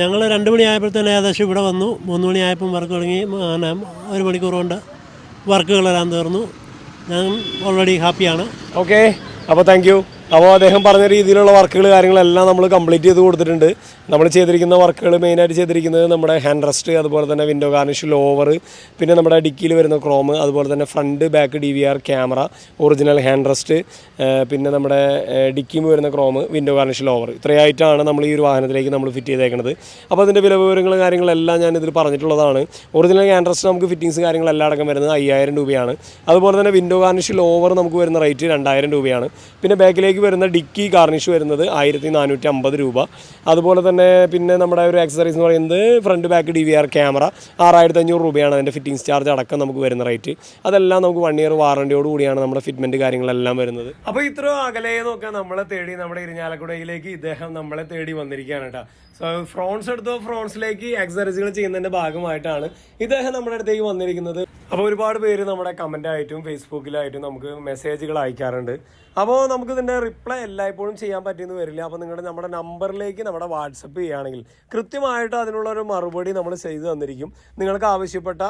ഞങ്ങൾ രണ്ട് മണിയായപ്പോഴത്തേന് ഏകദേശം ഇവിടെ വന്നു. മൂന്ന് മണിയായപ്പം വർക്ക് തുടങ്ങി. ഒരു മണിക്കൂർ കൊണ്ട് വർക്കുകളെല്ലാം തീർന്നു. ഞാൻ ഓൾറെഡി ഹാപ്പിയാണ് ഓക്കെ അപ്പോൾ താങ്ക് അപ്പോൾ അദ്ദേഹം പറഞ്ഞ രീതിയിലുള്ള വർക്കുകൾ കാര്യങ്ങളെല്ലാം നമ്മൾ കംപ്ലീറ്റ് ചെയ്ത് കൊടുത്തിട്ടുണ്ട്. നമ്മൾ ചെയ്തിരിക്കുന്ന വർക്കുകൾ മെയിനായിട്ട് ചെയ്തിരിക്കുന്നത് നമ്മുടെ ഹാൻഡ് റെസ്റ്റ് അതുപോലെ തന്നെ വിൻഡോ ഗാർണിഷ് ലോവർ പിന്നെ നമ്മുടെ ഡിക്കിയിൽ വരുന്ന ക്രോം അതുപോലെ തന്നെ front back D V R camera original hand rest പിന്നെ നമ്മുടെ ഡിക്കിയും വരുന്ന ക്രോം വിൻഡോ ഗാർണിഷ് ലോവർ ഇത്രയായിട്ടാണ് നമ്മൾ ഈ ഒരു വാഹനത്തിലേക്ക് നമ്മൾ ഫിറ്റ് ചെയ്തേക്കുന്നത് അപ്പോൾ അതിന്റെ വില വിവരങ്ങൾ കാര്യങ്ങളെല്ലാം ഞാൻ ഇതിൽ പറഞ്ഞിട്ടുള്ളതാണ്. ഒറിജിനൽ ഹാൻഡ് റെസ്റ്റ് നമുക്ക് ഫിറ്റിങ്സ് കാര്യങ്ങളെല്ലാം അടക്കം വരുന്നത് അയ്യായിരം രൂപയാണ്. അതുപോലെ തന്നെ വിൻഡോ ഗാർണിഷ് ലോവർ നമുക്ക് വരുന്ന റേറ്റ് രണ്ടായിരം രൂപയാണ്. പിന്നെ ബാക്കിലേക്ക് വരുന്ന ഡിക്കി ഗാർണിഷ് വരുന്നത് ആയിരത്തി നാനൂറ്റി അമ്പത് രൂപ. അതുപോലെ തന്നെ പിന്നെ നമ്മുടെ ഒരു ആക്സസറീസ് എന്ന് പറയുന്നത് front back D V R camera ആറായിരത്തി അഞ്ഞൂറ് രൂപയാണ് അതിന്റെ ഫിറ്റിംഗ്സ് ചാർജ് അടക്കം നമുക്ക് വരുന്ന റേറ്റ് അതെല്ലാം നമുക്ക് വൺ ഇയർ വാറണ്ടിയോട് കൂടിയാണ് നമ്മുടെ ഫിറ്റ്മെന്റ് കാര്യങ്ങളെല്ലാം വരുന്നത്. അപ്പോൾ ഇത്രയും അകലെ നോക്കാൻ നമ്മളെ തേടി നമ്മുടെ ഇരിഞ്ഞാലക്കുടയിലേക്ക് ഇദ്ദേഹം നമ്മളെ തേടി വന്നിരിക്കുകയാണ് കേട്ടോ. സോ ഫ്രോൺസ് എടുത്തോ? ഫ്രോൺസിലേക്ക് എക്സർസൈസുകൾ ചെയ്യുന്നതിന്റെ ഭാഗമായിട്ടാണ് ഇദ്ദേഹം നമ്മുടെ അടുത്തേക്ക് വന്നിരിക്കുന്നത്. അപ്പോൾ ഒരുപാട് പേര് നമ്മുടെ കമന്റ് ആയിട്ടും ഫേസ്ബുക്കിലായിട്ടും നമുക്ക് മെസ്സേജുകൾ അയക്കാറുണ്ട്. അപ്പോൾ നമുക്ക് ഇതിന്റെ റിപ്ലൈ എല്ലായ്പ്പോഴും ചെയ്യാൻ പറ്റിയെന്ന് വരില്ല. അപ്പോൾ നിങ്ങളുടെ നമ്മുടെ നമ്പറിലേക്ക് നമ്മുടെ വാട്സപ്പ് ചെയ്യുകയാണെങ്കിൽ കൃത്യമായിട്ട് അതിനുള്ള ഒരു മറുപടി നമ്മൾ ചെയ്തു തന്നിരിക്കും. നിങ്ങൾക്ക് ആവശ്യപ്പെട്ട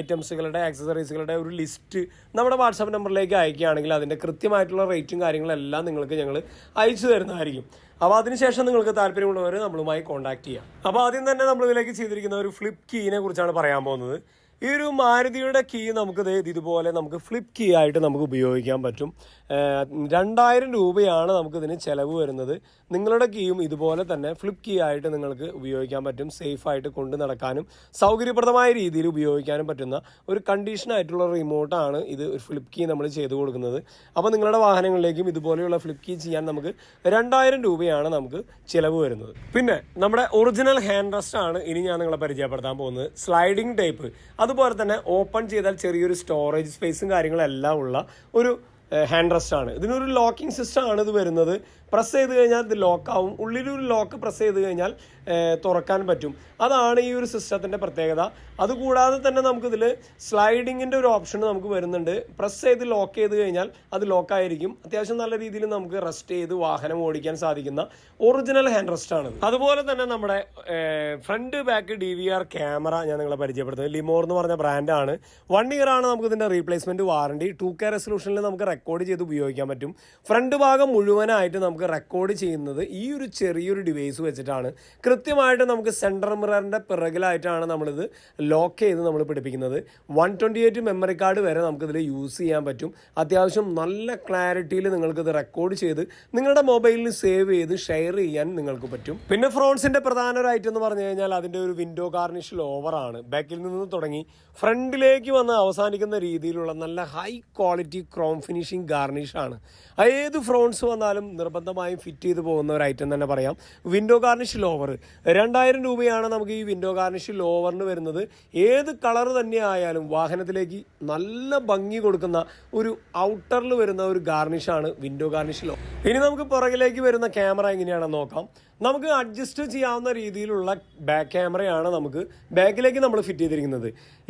ഐറ്റംസുകളുടെ എക്സസറീസുകളുടെ ഒരു ലിസ്റ്റ് നമ്മുടെ വാട്സപ്പ് നമ്പറിലേക്ക് അയക്കുകയാണെങ്കിൽ അതിന്റെ കൃത്യമായിട്ടുള്ള റേറ്റും കാര്യങ്ങളെല്ലാം നിങ്ങൾക്ക് ഞങ്ങൾ അയച്ചു തരുന്നതായിരിക്കും. അപ്പോൾ അതിനുശേഷം നിങ്ങൾക്ക് താല്പര്യമുള്ളവർ നമ്മളുമായി കോൺടാക്ട് ചെയ്യാം. അപ്പോൾ ആദ്യം തന്നെ നമ്മൾ ഇതിലേക്ക് ചെയ്തിരിക്കുന്ന ഒരു ഫ്ലിപ്പ് കീനെ കുറിച്ചാണ് പറയാൻ പോകുന്നത്. ഈ ഒരു മാരുതിയുടെ കീ നമുക്ക് ഇതുപോലെ നമുക്ക് ഫ്ലിപ്പ് കീ ആയിട്ട് നമുക്ക് ഉപയോഗിക്കാൻ പറ്റും. രണ്ടായിരം രൂപയാണ് നമുക്കിതിന് ചിലവ് വരുന്നത്. നിങ്ങളുടെ കീയും ഇതുപോലെ തന്നെ ഫ്ലിപ്പ് കീ ആയിട്ട് നിങ്ങൾക്ക് ഉപയോഗിക്കാൻ പറ്റും സേഫ് ആയിട്ട് കൊണ്ടു നടക്കാനും സൗകര്യപ്രദമായ രീതിയിൽ ഉപയോഗിക്കാനും പറ്റുന്ന ഒരു കണ്ടീഷനായിട്ടുള്ള റിമോട്ടാണ് ഇത് ഒരു ഫ്ലിപ്പ് കീ നമ്മൾ ചെയ്തു കൊടുക്കുന്നത്. അപ്പോൾ നിങ്ങളുടെ വാഹനങ്ങളിലേക്കും ഇതുപോലെയുള്ള ഫ്ലിപ്പ് കീ ചെയ്യാൻ നമുക്ക് രണ്ടായിരം രൂപയാണ് നമുക്ക് ചിലവ് വരുന്നത്. പിന്നെ നമ്മുടെ ഒറിജിനൽ ഹാൻഡ് റെസ്റ്റ് ആണ് ഇനി ഞാൻ നിങ്ങളെ പരിചയപ്പെടുത്താൻ പോകുന്നത്. സ്ലൈഡിംഗ് ടൈപ്പ് അതുപോലെ തന്നെ ഓപ്പൺ ചെയ്താൽ ചെറിയൊരു സ്റ്റോറേജ് സ്പേസും കാര്യങ്ങളെല്ലാം ഉള്ള ഒരു ഹാൻഡ് റെസ്റ്റ് ആണ്. ഇതിനൊരു ലോക്കിംഗ് സിസ്റ്റം ആണ് ഇത് വരുന്നത്. പ്രസ് ചെയ്ത് കഴിഞ്ഞാൽ ഇത് ലോക്കാവും ഉള്ളിലൊരു ലോക്ക് പ്രസ് ചെയ്ത് കഴിഞ്ഞാൽ തുറക്കാൻ പറ്റും. അതാണ് ഈ ഒരു സിസ്റ്റത്തിന്റെ പ്രത്യേകത. അതുകൂടാതെ തന്നെ നമുക്കിതിൽ സ്ലൈഡിങ്ങിന്റെ ഒരു ഓപ്ഷൻ നമുക്ക് വരുന്നുണ്ട്. പ്രസ് ചെയ്ത് ലോക്ക് ചെയ്ത് കഴിഞ്ഞാൽ അത് ലോക്കായിരിക്കും അത്യാവശ്യം നല്ല രീതിയിൽ നമുക്ക് റെസ്റ്റ് ചെയ്ത് വാഹനം ഓടിക്കാൻ സാധിക്കുന്ന ഒറിജിനൽ ഹാൻഡ് റെസ്റ്റ് ആണ് അതുപോലെ തന്നെ നമ്മുടെ front back D V R camera ഞാൻ നിങ്ങളെ പരിചയപ്പെടുത്തുന്നത്. ലിമോർ എന്ന് പറഞ്ഞ ബ്രാൻഡാണ് വൺ ഇയർ ആണ് നമുക്ക് ഇതിന്റെ റീപ്ലേസ്മെന്റ് വാറണ്ടി ടു കെ റെസൊല്യൂഷനിൽ നമുക്ക് റെക്കോർഡ് ചെയ്ത് ഉപയോഗിക്കാൻ പറ്റും. ഫ്രണ്ട് ഭാഗം മുഴുവനായിട്ട് നമുക്ക് റെക്കോർഡ് ചെയ്യുന്നത് ഈ ഒരു ചെറിയൊരു ഡിവൈസ് വെച്ചിട്ടാണ്. കൃത്യമായിട്ട് നമുക്ക് സെൻട്രൽ മിററിന്റെ പിറകിലായിട്ടാണ് നമ്മളിത് ലോക്ക് ചെയ്ത് നമ്മൾ പിടിപ്പിക്കുന്നത്. One twenty eight memory card വരെ നമുക്കിതിൽ യൂസ് ചെയ്യാൻ പറ്റും. അത്യാവശ്യം നല്ല ക്ലാരിറ്റിയിൽ നിങ്ങൾക്കിത് റെക്കോർഡ് ചെയ്ത് നിങ്ങളുടെ മൊബൈലിൽ സേവ് ചെയ്ത് ഷെയർ ചെയ്യാൻ നിങ്ങൾക്ക് പറ്റും. പിന്നെ ഫ്രോൺസിന്റെ പ്രധാന ഒരു ഐറ്റം എന്ന് പറഞ്ഞു കഴിഞ്ഞാൽ അതിന്റെ ഒരു വിൻഡോ ഗാർണിഷ് ലോവറാണ് ബാക്കിൽ നിന്ന് തുടങ്ങി ഫ്രണ്ടിലേക്ക് വന്ന് അവസാനിക്കുന്ന രീതിയിലുള്ള നല്ല high quality chrome finishing garnish ആണ്. ഏത് ഫ്രോൺസ് വന്നാലും നിർബന്ധമായും ഫിറ്റ് ചെയ്ത് പോകുന്ന ഒരു ഐറ്റം തന്നെ പറയാം. വിൻഡോ ഗാർണിഷ് ലോവർ രണ്ടായിരം രൂപയാണ് നമുക്ക് ഈ വിൻഡോ ഗാർണിഷ് ലോവറിന് വരുന്നത്. ഏത് കളർ തന്നെ ആയാലും വാഹനത്തിലേക്ക് നല്ല ഭംഗി കൊടുക്കുന്ന ഒരു ഔട്ടറിൽ വരുന്ന ഒരു ഗാർണിഷാണ് വിൻഡോ ഗാർണിഷ് ലോ ഇനി നമുക്ക് പുറകിലേക്ക് വരുന്ന ക്യാമറ എങ്ങനെയാണെന്ന് നോക്കാം. നമുക്ക് അഡ്ജസ്റ്റ് ചെയ്യാവുന്ന രീതിയിലുള്ള ബാക്ക് ക്യാമറയാണ് നമുക്ക് ബാക്കിലേക്ക് നമ്മൾ ഫിറ്റ് ചെയ്തിരിക്കുന്നത്.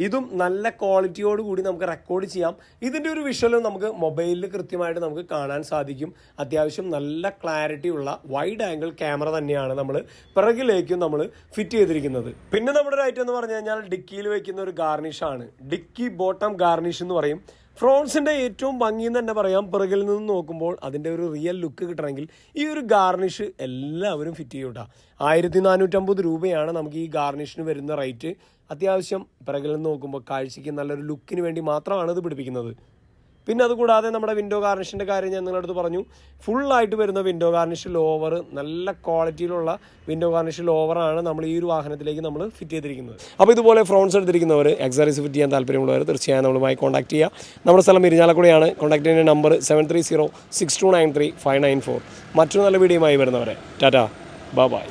ഇതും നല്ല ക്വാളിറ്റിയോട് കൂടി നമുക്ക് റെക്കോർഡ് ചെയ്യാം. ഇതിന്റെ ഒരു വിഷ്വലും നമുക്ക് മൊബൈലിൽ കൃത്യമായിട്ട് നമുക്ക് കാണാൻ സാധിക്കും. അത്യാവശ്യം നല്ല ക്ലാരിറ്റി ഉള്ള വൈഡ് ആംഗിൾ ക്യാമറ തന്നെയാണ് നമ്മൾ പിറകിലേക്കും നമ്മൾ ഫിറ്റ് ചെയ്തിരിക്കുന്നത്. പിന്നെ നമ്മുടെ ഒരു ഐറ്റം എന്ന് പറഞ്ഞു കഴിഞ്ഞാൽ ഡിക്കിയിൽ വയ്ക്കുന്ന ഒരു ഗാർണിഷാണ് ഡിക്കി ബോട്ടം ഗാർണിഷ് എന്ന് പറയും. ഫ്രോൺസിന്റെ ഏറ്റവും ഭംഗി എന്ന് തന്നെ പറയാം. പിറകിൽ നിന്ന് നോക്കുമ്പോൾ അതിന്റെ ഒരു റിയൽ ലുക്ക് കിട്ടണമെങ്കിൽ ഈ ഒരു ഗാർണിഷ് എല്ലാവരും ഫിറ്റ് ചെയ്യൂട്ടാ. ആയിരത്തി നാനൂറ്റമ്പത് രൂപയാണ് നമുക്ക് ഈ ഗാർണിഷിന് വരുന്ന റേറ്റ് അത്യാവശ്യം പിറകിൽ നിന്ന് നോക്കുമ്പോൾ കാഴ്ചയ്ക്ക് നല്ലൊരു ലുക്കിന് വേണ്ടി മാത്രമാണ് ഇത് പിടിപ്പിക്കുന്നത്. പിന്നെ അതുകൂടാതെ നമ്മുടെ വിൻഡോ ഗാർണിഷിന്റെ കാര്യം ഞാൻ നിങ്ങളുടെ അടുത്ത് പറഞ്ഞു ഫുള്ളായിട്ട് വരുന്ന വിൻഡോ ഗാർണിഷ് ലോവർ നല്ല ക്വാളിറ്റിയിലുള്ള വിൻഡോ ഗാർണിഷ് ലോവറാണ് നമ്മൾ ഈ ഒരു വാഹനത്തിലേക്ക് നമ്മൾ ഫിറ്റ് ചെയ്തിരിക്കുന്നത്. അപ്പോൾ ഇതുപോലെ ഫ്രോൺസ് എടുത്തിരിക്കുന്നവർ എക്സറീസ് ഫിറ്റ് ചെയ്യാൻ താല്പര്യമുള്ളവർ തീർച്ചയായും നമ്മളുമായി കോൺടാക്ട് ചെയ്യുക നമ്മുടെ സ്ഥലം ഇരിഞ്ഞാലക്കുടിയാണ്. കോൺടാക്ട് ചെയ്യുന്ന number seven three zero six two nine three five nine four മറ്റൊരു നല്ല വീഡിയോയുമായി വരുന്നവരെ. ടാറ്റാ. Bye bye